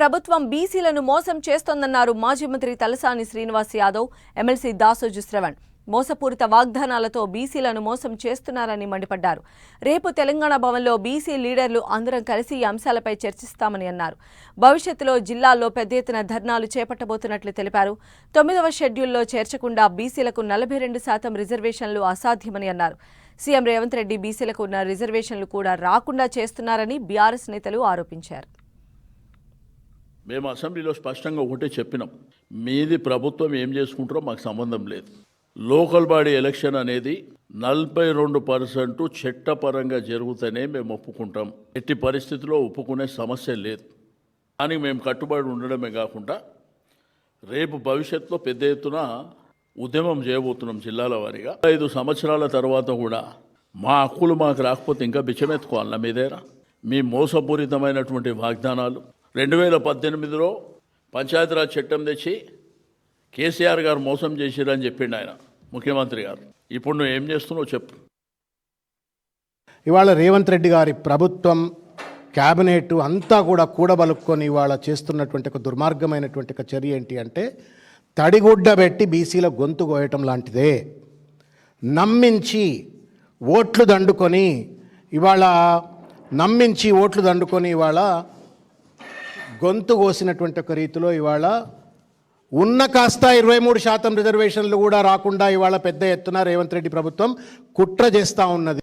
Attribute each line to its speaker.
Speaker 1: ప్రభుత్వం బీసీలను మోసం చేస్తోందన్నారు మాజీ మంత్రి తలసాని శ్రీనివాస్ యాదవ్ ఎమ్మెల్సీ దాసోజు శ్రవణ్. మోసపూరిత వాగ్దానాలతో బీసీలను మోసం చేస్తున్నారని మండిపడ్డారు. రేపు తెలంగాణ భవన్లో బీసీ లీడర్లు అందరం కలిసి ఈ అంశాలపై చర్చిస్తామని అన్నారు. భవిష్యత్తులో జిల్లాల్లో పెద్ద ఎత్తున ధర్నాలు చేపట్టబోతున్నట్లు తెలిపారు. తొమ్మిదవ షెడ్యూల్లో చేర్చకుండా బీసీలకు నలభై రెండు శాతం రిజర్వేషన్లు అసాధ్యమని అన్నారు. సీఎం రేవంత్ రెడ్డి బీసీలకు ఉన్న రిజర్వేషన్లు కూడా రాకుండా చేస్తున్నారని బీఆర్ఎస్ నేతలు ఆరోపించారు.
Speaker 2: మేము అసెంబ్లీలో స్పష్టంగా ఒకటే చెప్పినాం. మీది ప్రభుత్వం ఏం చేసుకుంటారో మాకు సంబంధం లేదు. లోకల్ బాడీ ఎలక్షన్ అనేది నలభై రెండు పర్సెంట్ చట్టపరంగా జరుగుతూనే మేము ఒప్పుకుంటాం. ఎట్టి పరిస్థితిలో ఒప్పుకునే సమస్య లేదు. కానీ మేము కట్టుబడి ఉండడమే కాకుండా రేపు భవిష్యత్తులో పెద్ద ఎత్తున ఉద్యమం చేయబోతున్నాం జిల్లాల వారీగా. ఐదు సంవత్సరాల తర్వాత కూడా మా హక్కులు మాకు రాకపోతే ఇంకా బిచ్చమెత్తుకోవాలన్నా మీ దగ్గర మీ మోసపూరితమైనటువంటి వాగ్దానాలు రెండు వేల పద్దెనిమిదిలో పంచాయతీరాజ్ చట్టం తెచ్చి కేసీఆర్ గారు మోసం చేసిరని చెప్పిండు ఆయన ముఖ్యమంత్రి గారు. ఇప్పుడు నువ్వు ఏం చేస్తున్నావు చెప్పు.
Speaker 3: ఇవాళ రేవంత్ రెడ్డి గారి ప్రభుత్వం క్యాబినెట్ అంతా కూడా కూడబలుక్కొని ఇవాళ చేస్తున్నటువంటి ఒక దుర్మార్గమైనటువంటి ఒక చర్య ఏంటి అంటే తడిగుడ్డ పెట్టి బీసీల గొంతు కోయటం లాంటిదే. నమ్మించి ఓట్లు దండుకొని ఇవాళ నమ్మించి ఓట్లు దండుకొని ఇవాళ గొంతు కోసినటువంటి ఒక రీతిలో ఇవాళ ఉన్న కాస్త ఇరవై మూడు శాతం రిజర్వేషన్లు కూడా రాకుండా ఇవాళ పెద్ద ఎత్తున రేవంత్ రెడ్డి ప్రభుత్వం కుట్ర చేస్తూ ఉన్నది.